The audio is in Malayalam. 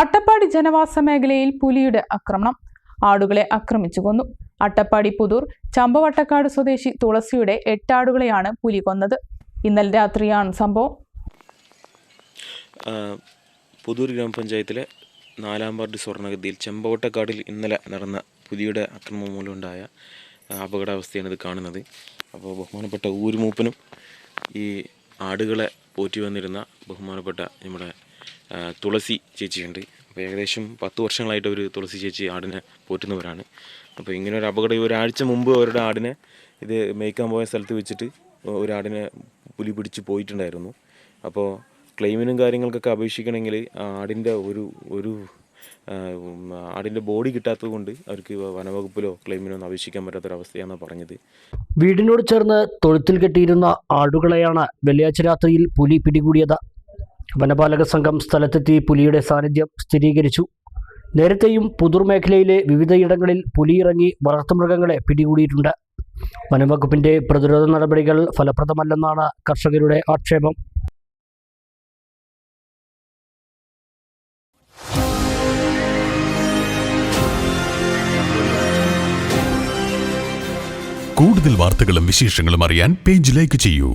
അട്ടപ്പാടി ജനവാസ മേഖലയിൽ പുലിയുടെ ആക്രമണം. ആടുകളെ ആക്രമിച്ചു കൊന്നു. അട്ടപ്പാടി പുതൂർ ചമ്പവട്ടക്കാട് സ്വദേശി തുളസിയുടെ എട്ടാടുകളെയാണ് പുലി കൊന്നത്. ഇന്നലെ രാത്രിയാണ് സംഭവം. പുതൂർ ഗ്രാമപഞ്ചായത്തിലെ നാലാം വാർഡ് സ്വർണഗതിയിൽ ചെമ്പവട്ടക്കാടിൽ ഇന്നലെ നടന്ന പുലിയുടെ അക്രമം മൂലമുണ്ടായ അപകടാവസ്ഥയാണ് ഇത് കാണുന്നത്. അപ്പോൾ ബഹുമാനപ്പെട്ട ഊരുമൂപ്പനും ഈ ആടുകളെ പോറ്റി വന്നിരുന്ന ബഹുമാനപ്പെട്ട നമ്മുടെ തുളസി ചേച്ചിയുണ്ട്. അപ്പോൾ ഏകദേശം പത്ത് വർഷങ്ങളായിട്ട് ഒരു തുളസി ചേച്ചി ആടിനെ പോറ്റുന്നവരാണ്. അപ്പോൾ ഇങ്ങനെ ഒരു അപകടം ഒരാഴ്ച മുമ്പ് അവരുടെ ആടിനെ ഇത് മേയ്ക്കാൻ പോയ സ്ഥലത്ത് വെച്ചിട്ട് ഒരാടിനെ പുലി പിടിച്ച് പോയിട്ടുണ്ടായിരുന്നു. അപ്പോൾ ക്ലെയിമിനും കാര്യങ്ങൾക്കൊക്കെ അപേക്ഷിക്കണമെങ്കിൽ ആടിന്റെ ഒരു ഒരു ആടിന്റെ ബോഡി കിട്ടാത്തത് കൊണ്ട് അവർക്ക് വനവകുപ്പിലോ ക്ലെയിമിനോ ഒന്നും അപേക്ഷിക്കാൻ പറ്റാത്തൊരവസ്ഥയാണെന്നാണ് പറഞ്ഞത്. വീടിനോട് ചേർന്ന് തൊഴുത്തിൽ കെട്ടിയിരുന്ന ആടുകളെയാണ് വെള്ളിയാഴ്ച രാത്രിയിൽ പുലി പിടികൂടിയത്. വനപാലക സംഘം സ്ഥലത്തെത്തി പുലിയുടെ സാന്നിധ്യം സ്ഥിരീകരിച്ചു. നേരത്തെയും പുതൂർ മേഖലയിലെ വിവിധയിടങ്ങളിൽ പുലിയിറങ്ങി വളർത്തുമൃഗങ്ങളെ പിടികൂടിയിട്ടുണ്ട്. വനംവകുപ്പിന്റെ പ്രതിരോധ നടപടികൾ ഫലപ്രദമല്ലെന്നാണ് കർഷകരുടെ ആക്ഷേപം. കൂടുതൽ വാർത്തകളും വിശേഷങ്ങളും അറിയാൻ പേജ് ലൈക്ക് ചെയ്യൂ.